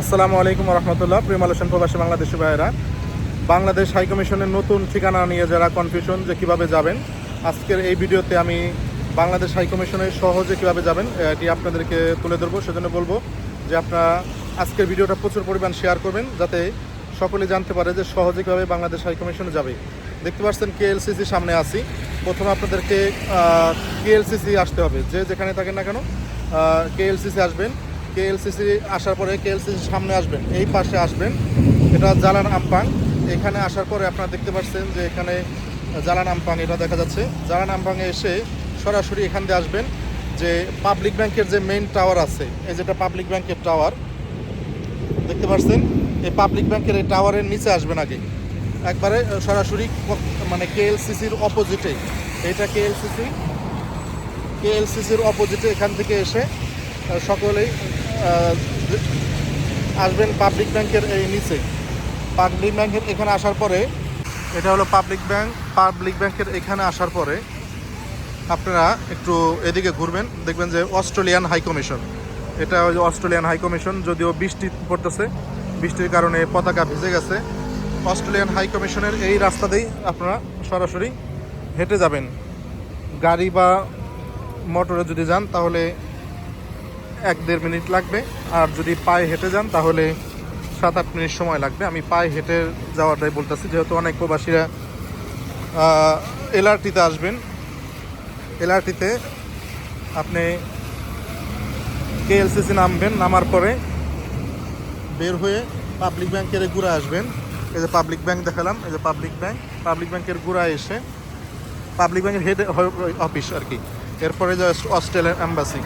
আসসালামু আলাইকুম রহমতুল্লাহ। প্রিয় মালয়েশিয়ান প্রবাসী বাংলাদেশি ভাইয়েরা, বাংলাদেশ হাই কমিশনের নতুন ঠিকানা নিয়ে যারা কনফিউশন যে কীভাবে যাবেন, আজকের এই ভিডিওতে আমি বাংলাদেশ হাই কমিশনের সহজে কীভাবে যাবেন এটি আপনাদেরকে তুলে ধরবো। সেজন্য বলব যে আপনারা আজকের ভিডিওটা প্রচুর পরিমাণ শেয়ার করবেন, যাতে সকলে জানতে পারে যে সহজে কীভাবে বাংলাদেশ হাই কমিশনে যাবে। দেখতে পাচ্ছেন কেএলসিসি সামনে আসি প্রথমে আপনাদেরকে কেএলসিসি আসতে হবে। যে যেখানে থাকেন না কেন কেএলসিসি আসবেন। কেএলসিসি আসার পরে কেএলসিসি সামনে আসবেন, এই পাশে আসবেন। এটা জালান আমপাং এখানে আসার পরে আপনারা দেখতে পাচ্ছেন যে এখানে জালান আমপাং এটা দেখা যাচ্ছে। জালান আমপাংয়ে এসে সরাসরি এখান দিয়ে আসবেন যে পাবলিক ব্যাংকের যে মেইন টাওয়ার আছে, এই যেটা পাবলিক ব্যাংকের টাওয়ার দেখতে পাচ্ছেন? এই পাবলিক ব্যাংকের এই টাওয়ারের নিচে আসবেন আগে। একবারে সরাসরি মানে কেএলসিসির অপোজিটে এইটা কেএলসিসি কেএলসিসির অপোজিটে এখান থেকে এসে সকলেই আসবেন পাবলিক ব্যাংকের এই নিচে। পাবলিক ব্যাংকের এখানে আসার পরে, এটা হলো পাবলিক ব্যাংক পাবলিক ব্যাংকের এখানে আসার পরে আপনারা একটু এদিকে ঘুরবেন, দেখবেন যে অস্ট্রেলিয়ান হাই কমিশন এটা ওই অস্ট্রেলিয়ান হাই কমিশন যদিও বৃষ্টি পড়তেছে, বৃষ্টির কারণে পতাকা ভিজে গেছে। অস্ট্রেলিয়ান হাই কমিশনের এই রাস্তাতেই আপনারা সরাসরি হেঁটে যাবেন। গাড়ি বা মোটরে যদি যান, তাহলে এক দেড় মিনিট লাগবে। আর যদি পায়ে হেঁটে যান, তাহলে সাত আট মিনিট সময় লাগবে। আমি পায়ে হেঁটে যাওয়াটাই বলতেছি, যেহেতু অনেক প্রবাসীরা এলআরটিতে আসবেন। এলআরটিতে আপনি কেএলসিসি নামবেন, নামার পরে বের হয়ে পাবলিক ব্যাংকের ঘুরে আসবেন। এই যে পাবলিক ব্যাংক দেখালাম, এই যে পাবলিক ব্যাংক, পাবলিক ব্যাংকের ঘুরা এসে পাবলিক ব্যাংকের হেড অফিস আর কি। এরপরে যে অস্ট্রেলিয়ান অ্যাম্বাসি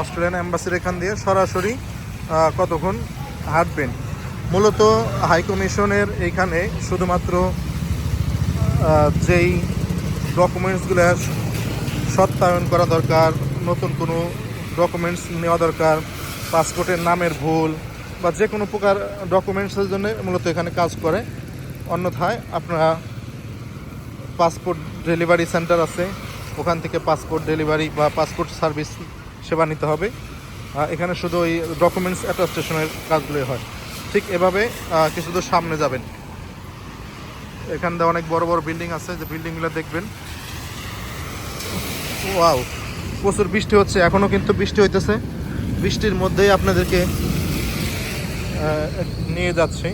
অস্ট্রেলিয়ান অ্যাম্বাসির এখান দিয়ে সরাসরি কতক্ষণ হাঁটবেন? মূলত হাই কমিশনের এইখানে শুধুমাত্র যেই ডকুমেন্টসগুলো সত্যায়ন করা দরকার, নতুন কোনো ডকুমেন্টস নেওয়া দরকার, পাসপোর্টের নামের ভুল বা যে কোনো প্রকার ডকুমেন্টসের জন্য মূলত এখানে কাজ করে। অন্যথায় আপনারা পাসপোর্ট ডেলিভারি সেন্টার আছে, ওখান থেকে পাসপোর্ট ডেলিভারি বা পাসপোর্ট সার্ভিস সেবা নিতে হবে। এখানে শুধু ওই ডকুমেন্টস অ্যাটাস্টেশনের কাজগুলোই হয়। ঠিক এভাবে কিছু দূর সামনে যাবেন। এখান দিয়ে অনেক বড় বড় বিল্ডিং আছে, যে বিল্ডিংগুলো দেখবেন। ওয়াও প্রচুর বৃষ্টি হচ্ছে এখনও কিন্তু বৃষ্টি হইতেছে। বৃষ্টির মধ্যেই আপনাদেরকে নিয়ে যাচ্ছি।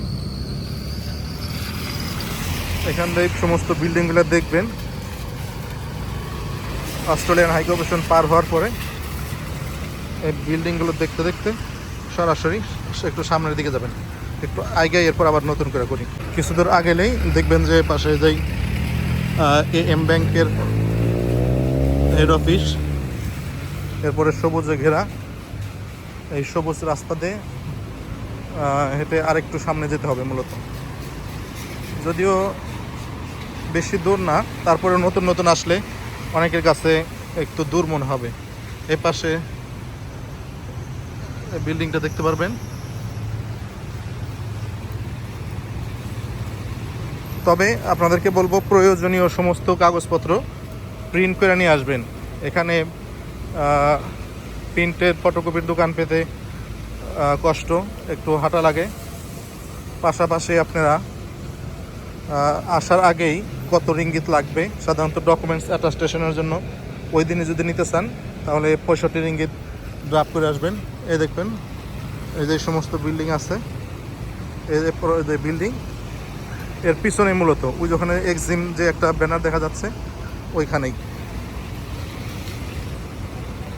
এখান থেকে সমস্ত বিল্ডিংগুলো দেখবেন। অস্ট্রেলিয়ান হাই কমিশন পার হওয়ার পরে। এই বিল্ডিংগুলো দেখতে দেখতে সরাসরি একটু সামনের দিকে যাবেন। একটু আগে এরপর আবার নতুন করে করি। কিছু দূর আগেলেই দেখবেন যে পাশে যেই এ এম ব্যাংকের হেড অফিস এরপরে সবুজে ঘেরা। এই সবুজ রাস্তা দিয়ে হেঁটে আরেকটু সামনে যেতে হবে মূলত। যদিও বেশি দূর না তারপরে নতুন নতুন আসলে অনেকের কাছে একটু দূর মনে হবে। এ পাশে বিল্ডিংটা দেখতে পারবেন। তবে আপনাদেরকে বলব, প্রয়োজনীয় সমস্ত কাগজপত্র প্রিন্ট করে নিয়ে আসবেন। এখানে প্রিন্টের ফটোকপির দোকান পেতে কষ্ট, একটু হাঁটা লাগে। পাশাপাশি আপনারা আসার আগেই কত রিঙ্গিত লাগবে, সাধারণত ডকুমেন্টস অ্যাটাস্টেশনের জন্য। ওই দিনে যদি নিতে চান, তাহলে পঁয়ষট্টি রিঙ্গিত ড্রাপ করে আসবেন। এই দেখবেন, এই যে সমস্ত বিল্ডিং আছে, এই যে বিল্ডিং এর পিছনে মূলত, ওই যখন এক্সিম যে একটা ব্যানার দেখা যাচ্ছে, ওইখানেই।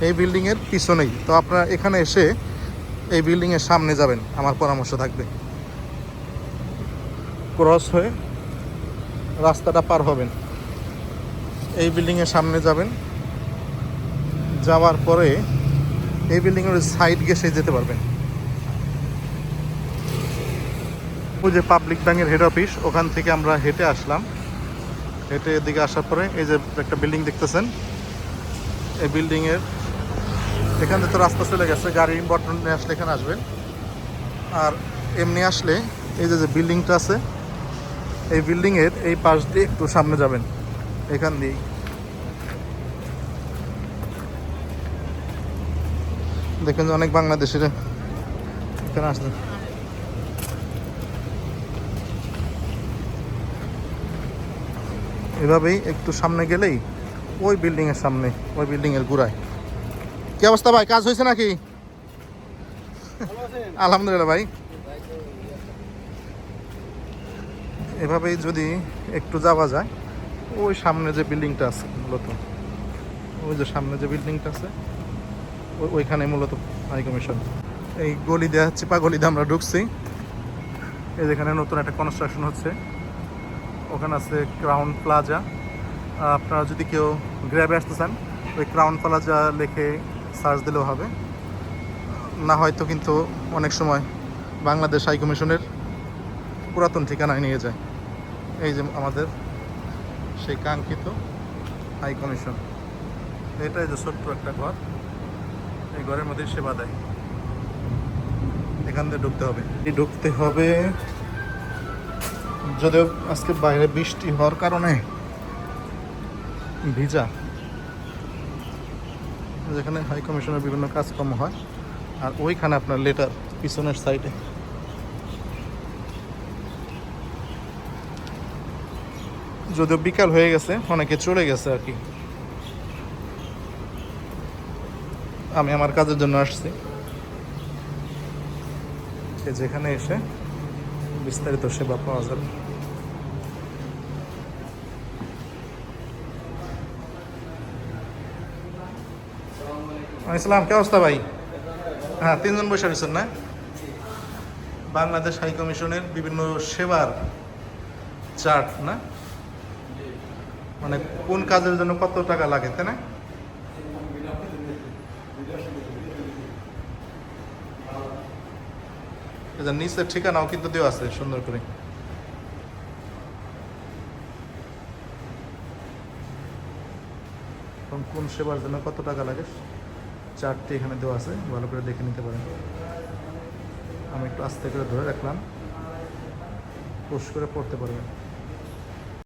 এই বিল্ডিংয়ের পিছনেই। তো আপনারা এখানে এসে এই বিল্ডিংয়ের সামনে যাবেন, আমার পরামর্শ থাকবে। ক্রস হয়ে রাস্তাটা পার হবেন। এই বিল্ডিংয়ের সামনে যাবেন। যাওয়ার পরে এই বিল্ডিংয়ের সাইড গেসে যেতে পারবেন ওই যে পাবলিক ব্যাংকের হেড অফিস ওখান থেকে আমরা হেঁটে আসলাম। হেঁটে এদিকে আসার পরে এই যে একটা বিল্ডিং দেখতেছেন, এই বিল্ডিংয়ের এখান থেকে তো রাস্তা চলে গেছে গাড়ি বটন নিয়ে আসলে এখানে আসবেন। আর এমনি আসলে এই যে যে বিল্ডিংটা আছে, এই বিল্ডিংয়ের এই পাশ দিয়ে একটু সামনে যাবেন, এখান দিয়েই। দেখেন অনেক বাংলাদেশের আসলেন এভাবেই একটু সামনে গেলেই ওই বিল্ডিং এর সামনে, ওই বিল্ডিং এর গুড়ায়। কি অবস্থা ভাই, কাজ হয়েছে নাকি? আলহামদুলিল্লাহ ভাই। এভাবেই যদি একটু যাওয়া যায়, ওই সামনে যে বিল্ডিংটা আছে মূলত, ওই যে সামনে যে বিল্ডিংটা আছে ওইখানে মূলত হাই কমিশন। এই গলি দেওয়া হচ্ছে পা গলিতে আমরা ঢুকছি। এই যেখানে নতুন একটা কনস্ট্রাকশন হচ্ছে। ওখানে আছে ক্রাউন প্লাজা আপনারা যদি কেউ গ্র্যাবে আসতে চান, ওই ক্রাউন প্লাজা লিখে সার্চ দিলেও হবে। না হয়তো কিন্তু অনেক সময় বাংলাদেশ হাই কমিশনের পুরাতন ঠিকানায় নিয়ে যায়। এই যে আমাদের সেই কাঙ্ক্ষিত হাই কমিশন। এটাই যে ছোট্ট একটা ঘর। এই ঘরের মধ্যে সেবা দেয়। এখান দিয়ে ঢুকতে হবে। ঢুকতে হবে। যদিও আজকে বাইরে বৃষ্টি হওয়ার কারণে ভিজা। যেখানে হাই কমিশনের বিভিন্ন কাজকর্ম হয়, আর ওইখানে আপনার লেটার পিছনের সাইডে। যদিও বিকাল হয়ে গেছে, অনেকে চলে গেছে আর কি। আমি আমার কাজের জন্য আসছি। সে যেখানে এসে বিস্তারিত সেবা পাওয়া যাবে। ইসলাম কে অবস্থা ভাই? হ্যাঁ তিনজন বসে রয়েছেন না? বাংলাদেশ হাই কমিশনের বিভিন্ন সেবার চার্ট, না? মানে কোন কাজের জন্য কত টাকা লাগে, তাই না এই যে নিচের ঠিকানাও কিন্তু দেওয়া আছে, সুন্দর করে। কোন সেবার জন্য কত টাকা লাগে? চারটি এখানে দেওয়া আছে, ভালো করে দেখে নিতে পারেন। আমি একটু আস্তে করে ধরে রাখলাম। পোস্ট করে পড়তে পারবেন।